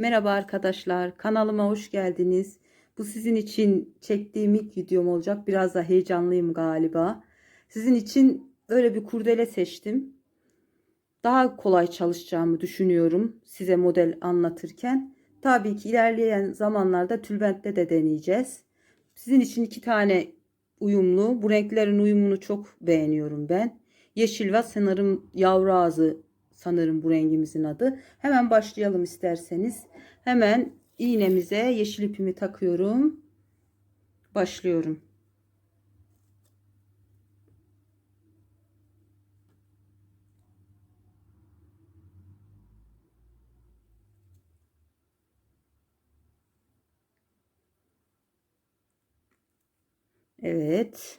Merhaba arkadaşlar, kanalıma hoş geldiniz. Bu sizin için çektiğim ilk videom olacak. Biraz da heyecanlıyım galiba. Sizin için öyle bir kurdele seçtim. Daha kolay çalışacağımı düşünüyorum size model anlatırken. Tabii ki ilerleyen zamanlarda tülbentte de deneyeceğiz. Sizin için iki tane uyumlu. Bu renklerin uyumunu çok beğeniyorum ben. Yeşil ve sanırım yavru ağzı sanırım bu rengimizin adı. Hemen başlayalım isterseniz. Hemen iğnemize yeşil ipimi takıyorum. Başlıyorum. Evet.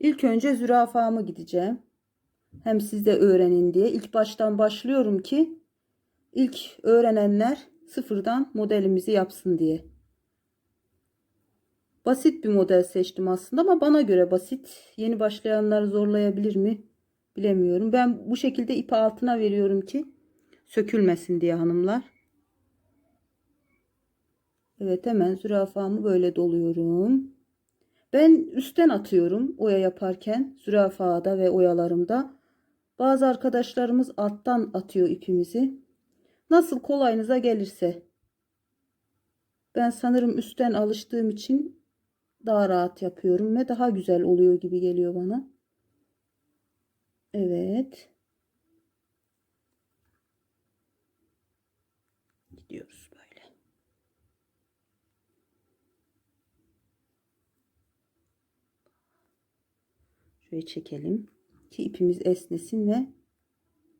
İlk önce zürafamı gideceğim. Hem siz de öğrenin diye. İlk baştan başlıyorum ki ilk öğrenenler sıfırdan modelimizi yapsın diye. Basit bir model seçtim aslında ama bana göre basit. Yeni başlayanlar zorlayabilir mi? Bilemiyorum. Ben bu şekilde ipi altına veriyorum ki sökülmesin diye hanımlar. Evet hemen zürafamı böyle doluyorum. Ben üstten atıyorum oya yaparken zürafada ve oyalarımda. Bazı arkadaşlarımız alttan atıyor ipimizi. Nasıl kolayınıza gelirse. Ben sanırım üstten alıştığım için daha rahat yapıyorum ve daha güzel oluyor gibi geliyor bana. Evet. Gidiyoruz böyle. Şöyle çekelim ki ipimiz esnesin ve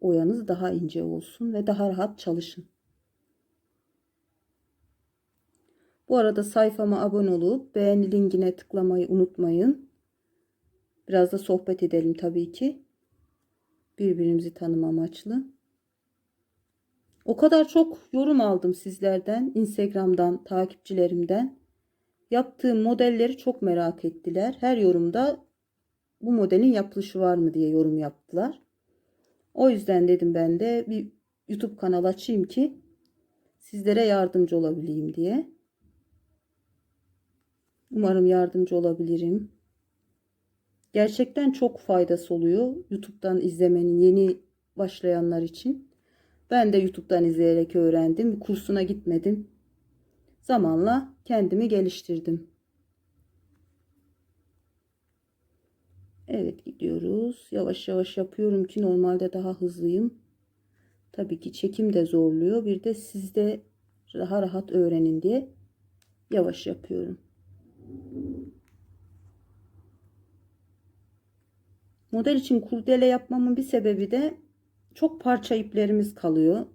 oyanız daha ince olsun ve daha rahat çalışın. Bu arada sayfama abone olup beğeni linkine tıklamayı unutmayın. Biraz da sohbet edelim tabii ki. Birbirimizi tanım amaçlı. O kadar çok yorum aldım sizlerden, Instagram'dan, takipçilerimden. Yaptığım modelleri çok merak ettiler. Her yorumda bu modelin yapılışı var mı diye yorum yaptılar. O yüzden dedim ben de bir YouTube kanal açayım ki sizlere yardımcı olabileyim diye. Umarım yardımcı olabilirim. Gerçekten çok faydası oluyor YouTube'dan izlemenin yeni başlayanlar için. Ben de YouTube'dan izleyerek öğrendim. Kursuna gitmedim. Zamanla kendimi geliştirdim. Evet gidiyoruz. Yavaş yavaş yapıyorum ki normalde daha hızlıyım. Tabii ki çekim de zorluyor. Bir de siz de daha rahat öğrenin diye yavaş yapıyorum. Model için kurdele yapmamın bir sebebi de çok parça iplerimiz kalıyor.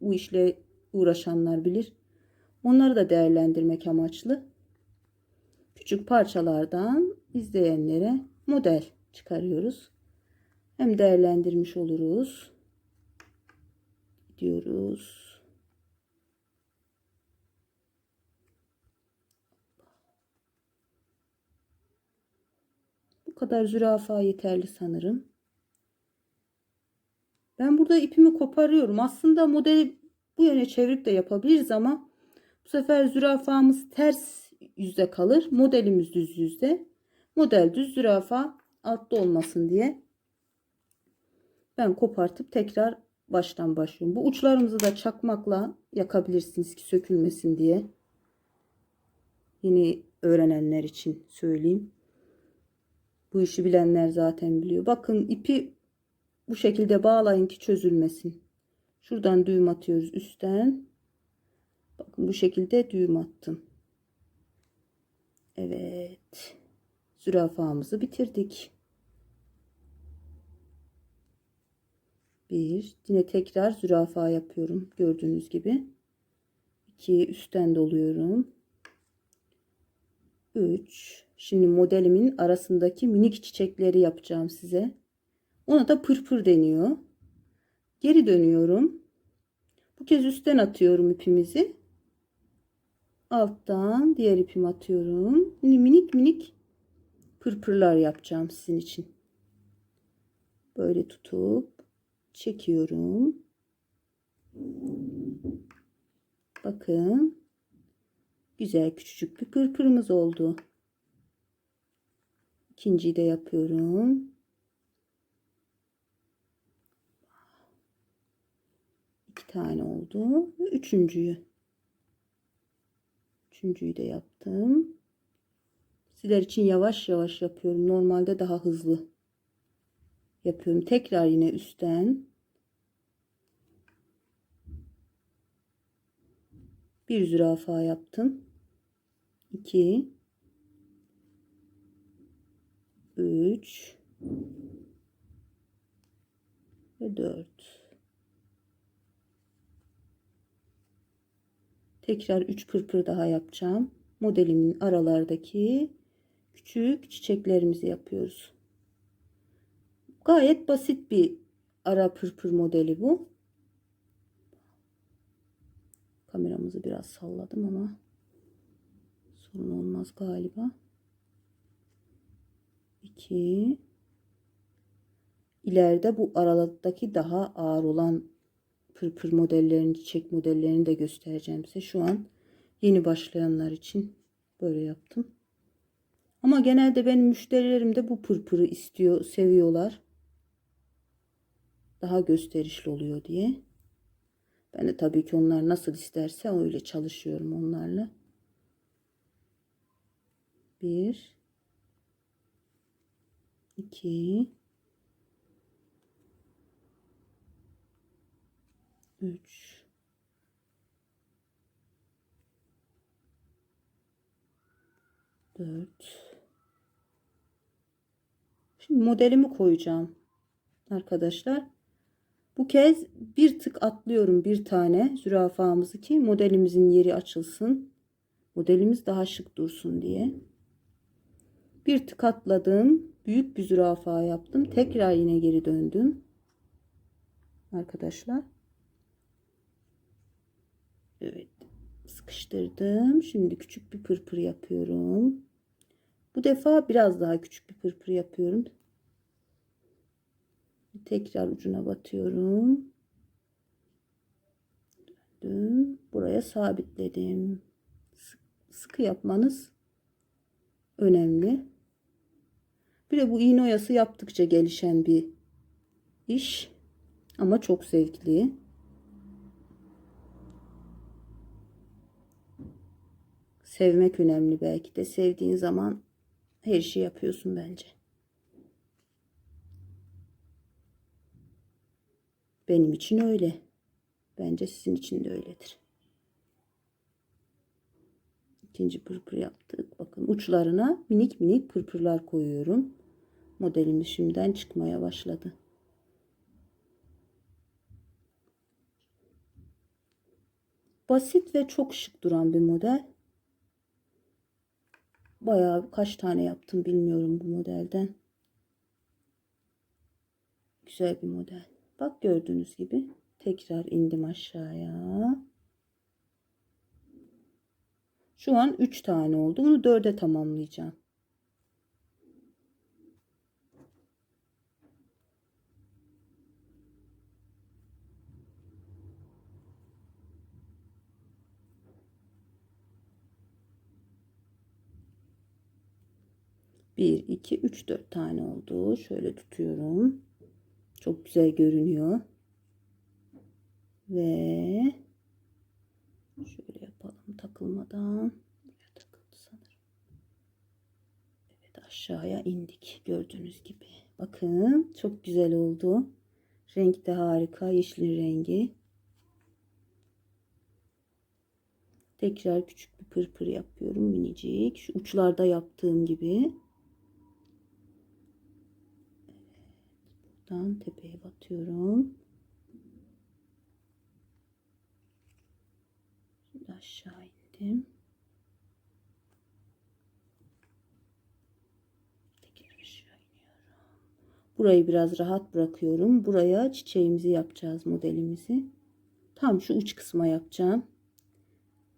Bu işle uğraşanlar bilir. Onları da değerlendirmek amaçlı. Küçük parçalardan izleyenlere model çıkarıyoruz. Hem değerlendirmiş oluruz. Diyoruz. Bu kadar zürafa yeterli sanırım. Ben burada ipimi koparıyorum. Aslında modeli bu yöne çevirip de yapabiliriz ama bu sefer zürafamız ters yüzde kalır. Modelimiz düz yüzde. Model düz zürafa altta olmasın diye ben kopartıp tekrar baştan başlıyorum. Bu uçlarımızı da çakmakla yakabilirsiniz ki sökülmesin diye. Yeni öğrenenler için söyleyeyim. Bu işi bilenler zaten biliyor. Bakın ipi bu şekilde bağlayın ki çözülmesin. Şuradan düğüm atıyoruz üstten. Bakın bu şekilde düğüm attım. Evet. Zürafamızı bitirdik. Bir, yine tekrar zürafa yapıyorum gördüğünüz gibi. İki, üstten doluyorum. Üç, şimdi modelimin arasındaki minik çiçekleri yapacağım size. Ona da pırpır deniyor. Geri dönüyorum. Bu kez üstten atıyorum ipimizi. Alttan diğer ipimi atıyorum. Şimdi minik minik pırpırlar yapacağım sizin için. Böyle tutup çekiyorum. Bakın. Güzel küçücük bir pırpırımız oldu. İkinciyi de yapıyorum. İki tane oldu. Ve üçüncüyü. Üçüncüyü de yaptım. Sizler için yavaş yavaş yapıyorum. Normalde daha hızlı yapıyorum. Tekrar yine üstten. Bir zürafa yaptım. 2 3 ve 4 tekrar 3 pırpır daha yapacağım. Modelimin aralardaki küçük çiçeklerimizi yapıyoruz gayet basit bir ara pırpır modeli bu. Kameramızı biraz salladım ama sorun olmaz galiba. 2 ileride bu aralıktaki daha ağır olan pırpır modellerini çiçek modellerini de göstereceğim size. Şu an yeni başlayanlar için böyle yaptım. Ama genelde benim müşterilerim de bu pırpırı istiyor seviyorlar daha gösterişli oluyor diye. Ben de tabii ki onlar nasıl isterse öyle çalışıyorum onlarla. Bir 2 3 4 Şimdi modelimi koyacağım arkadaşlar. Bu kez bir tık atlıyorum bir tane zürafamızı ki modelimizin yeri açılsın. Modelimiz daha şık dursun diye. Bir tık atladım. Büyük bir zürafa yaptım. Tekrar yine geri döndüm. Arkadaşlar. Evet. Sıkıştırdım. Şimdi küçük bir pırpır yapıyorum. Bu defa biraz daha küçük bir pırpır yapıyorum. Tekrar ucuna batıyorum. Döndüm. Buraya sabitledim. Sıkı yapmanız önemli. Bir de bu iğne oyası yaptıkça gelişen bir iş. Ama çok zevkli. Sevmek önemli belki de. Sevdiğin zaman her şeyi yapıyorsun bence. Benim için öyle. Bence sizin için de öyledir. İkinci pırpır yaptık. Bakın uçlarına minik minik pırpırlar koyuyorum. Modelimiz şimdiden çıkmaya başladı. Basit ve çok şık duran bir model. Bayağı kaç tane yaptım bilmiyorum bu modelden. Güzel bir model. Bak gördüğünüz gibi tekrar indim aşağıya. Şu an 3 tane oldu. Bunu 4'e tamamlayacağım. Bir, iki, üç, dört tane oldu. Şöyle tutuyorum. Çok güzel görünüyor. Ve şöyle yapalım takılmadan. Buraya takıldı sanırım. Evet aşağıya indik gördüğünüz gibi. Bakın çok güzel oldu. Renk de harika. Yeşil rengi. Tekrar küçük bir pırpır yapıyorum minicik. Şu uçlarda yaptığım gibi. Buradan tepeye batıyorum. Şimdi aşağı indim. Burayı biraz rahat bırakıyorum. Buraya çiçeğimizi yapacağız modelimizi. Tam şu uç kısma yapacağım.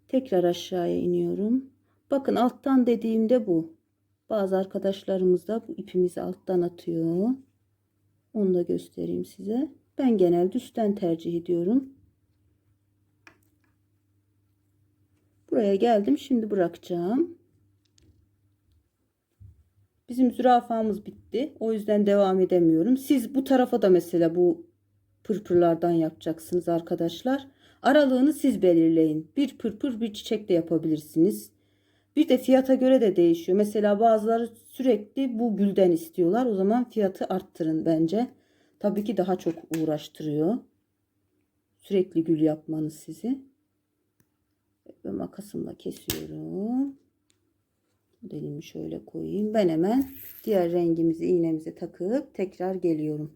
Tekrar aşağıya iniyorum. Bakın alttan dediğimde bu. Bazı arkadaşlarımız da bu ipimizi alttan atıyor. Onu da göstereyim size. Ben genelde üstten tercih ediyorum. Buraya geldim. Şimdi bırakacağım. Bizim zürafamız bitti. O yüzden devam edemiyorum. Siz bu tarafa da mesela bu pırpırlardan yapacaksınız arkadaşlar. Aralığını siz belirleyin. Bir pırpır bir çiçek de yapabilirsiniz. Bir de fiyata göre de değişiyor. Mesela bazıları sürekli bu gülden istiyorlar. O zaman fiyatı arttırın bence. Tabii ki daha çok uğraştırıyor. Sürekli gül yapmanız sizi. Ve makasımla kesiyorum. Modelimi şöyle koyayım. Ben hemen diğer rengimizi iğnemize takıp tekrar geliyorum.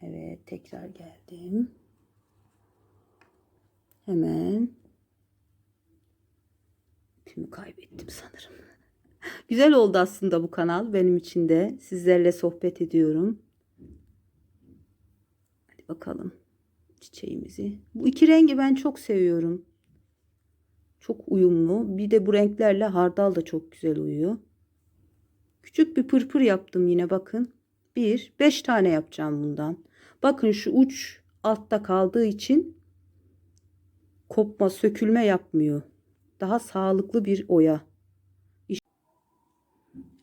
Evet tekrar geldim. Hemen ipimi kaybettim sanırım. Güzel oldu aslında bu kanal benim için de. Sizlerle sohbet ediyorum. Hadi bakalım çiçeğimizi. Bu iki rengi ben çok seviyorum. Çok uyumlu. Bir de bu renklerle hardal da çok güzel uyuyor. Küçük bir pırpır yaptım yine bakın. Bir, beş tane yapacağım bundan. Bakın şu uç altta kaldığı için kopma, sökülme yapmıyor. Daha sağlıklı bir oya.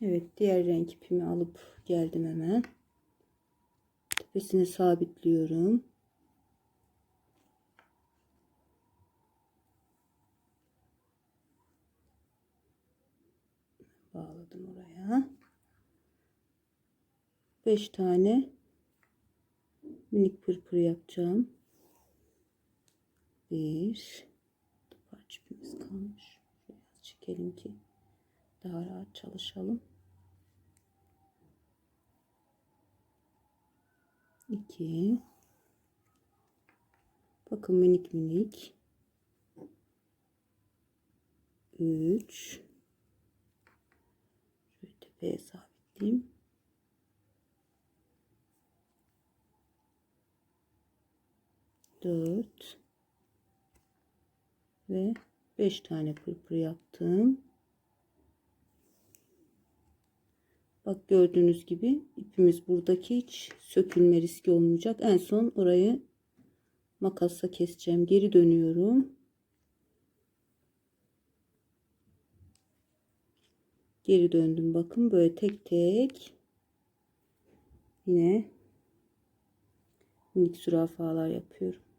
Evet, diğer renk ipimi alıp geldim hemen. Tepesine sabitliyorum. Bağladım oraya. 5 tane minik pırpır yapacağım. Bir parça ipimiz kalmış. Biraz çekelim ki daha rahat çalışalım. İki. Bakın minik minik. Üç. Şöyle tepeye sabitleyeyim. Dört. Ve beş tane pırpır yaptım. Bak gördüğünüz gibi ipimiz buradaki hiç sökülme riski olmayacak. En son orayı makasla keseceğim. Geri dönüyorum. Geri döndüm. Bakın böyle tek tek yine minik zürafalar yapıyorum.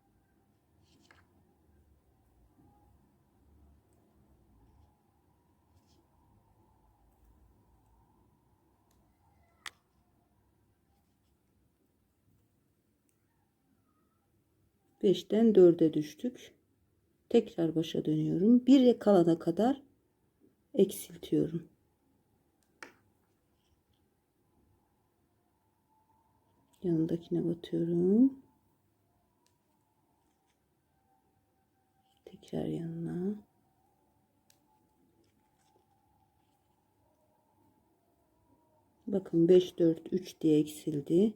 Beşten dörde düştük. Tekrar başa dönüyorum. Bir kalana kadar eksiltiyorum. Yanındakine batıyorum. Tekrar yanına. Bakın 5 4 3 diye eksildi.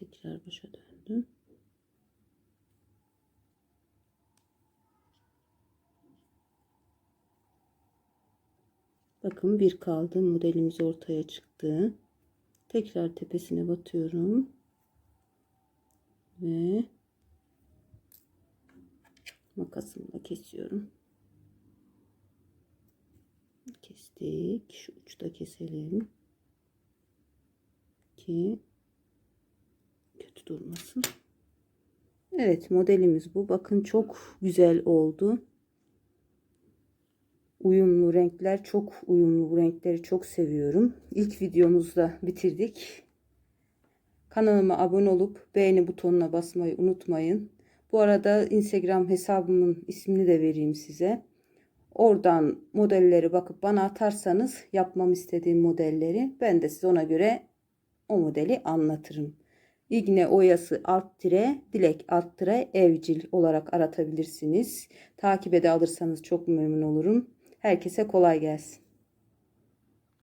Tekrar başa döndüm. Bakın bir kaldı. Modelimiz ortaya çıktı. Tekrar tepesine batıyorum. Ve makasımla kesiyorum. Kestik. Şu uçta keselim. Ki kötü durmasın. Evet modelimiz bu. Bakın çok güzel oldu. Uyumlu renkler çok uyumlu. Bu renkleri çok seviyorum. İlk videomuzda bitirdik. Kanalıma abone olup beğeni butonuna basmayı unutmayın. Bu arada Instagram hesabımın ismini de vereyim size. Oradan modelleri bakıp bana atarsanız yapmam istediğim modelleri ben de size ona göre o modeli anlatırım. İğne oyası alt tire, dilek alt tire, evcil olarak aratabilirsiniz. Takibe de alırsanız çok memnun olurum. Herkese kolay gelsin.